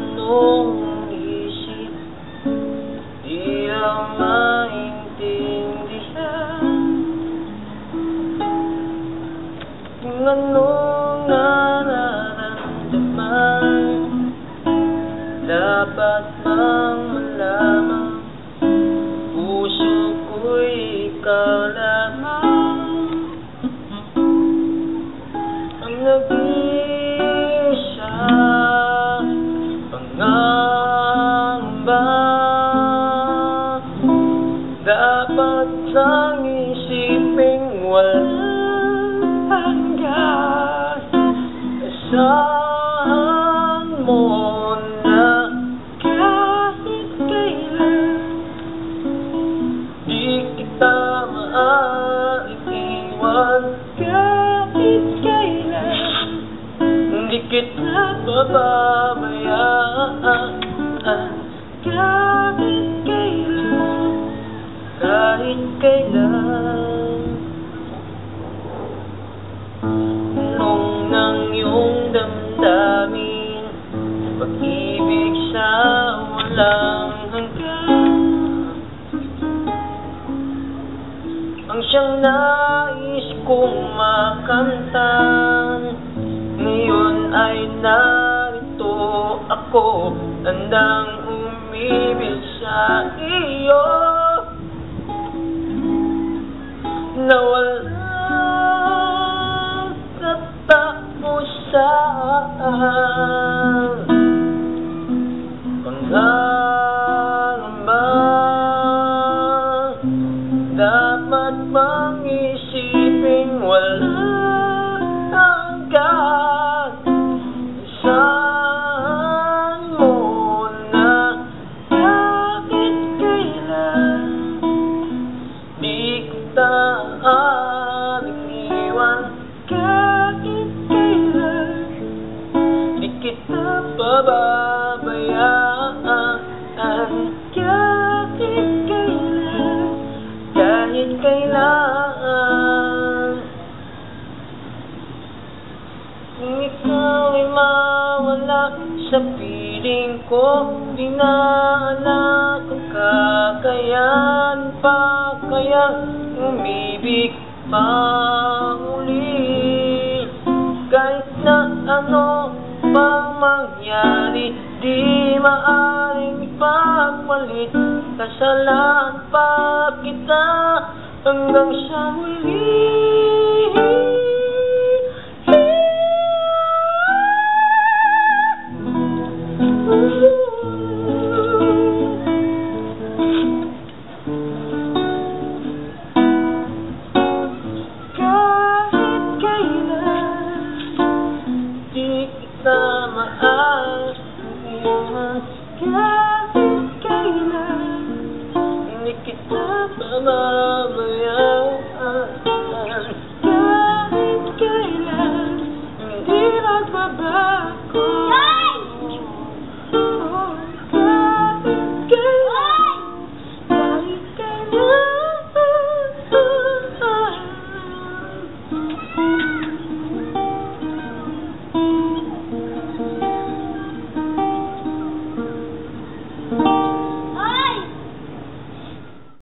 puso'ng isip Di ang maintindihan. Kung anong nararamdaman? Dapat bang malaman? Puso ko'y ikaw lamang Ang nag Pangamba Dapat sang isiping walang hanggan Asahan mo na kahit kailan? Di kita maaaring iwan kahit kailan. Hindi kita bababayaan kahit kailan. Kahit kailan Nung ng iyong damdamin Pag-ibig sa walang hanggan. Ang siyang nais kong makanta Ngayon ay narito ako Handang umibig sa iyo Na walang katapusan Pangangamba Dapat bang isiping walang hanggan aring iwan kahit kailan Di kita pababayaan kahit kailan Kahit kailan Kung ikaw ay mawala sa piling ko Di na alam kung kakayan pa Kaya umibig pa uli Kahit na ano pang mangyari Di maaring ipagpalit Kasalan pa kita hanggang sa huli kita pababayaan Kahit kailan Hindi magbabago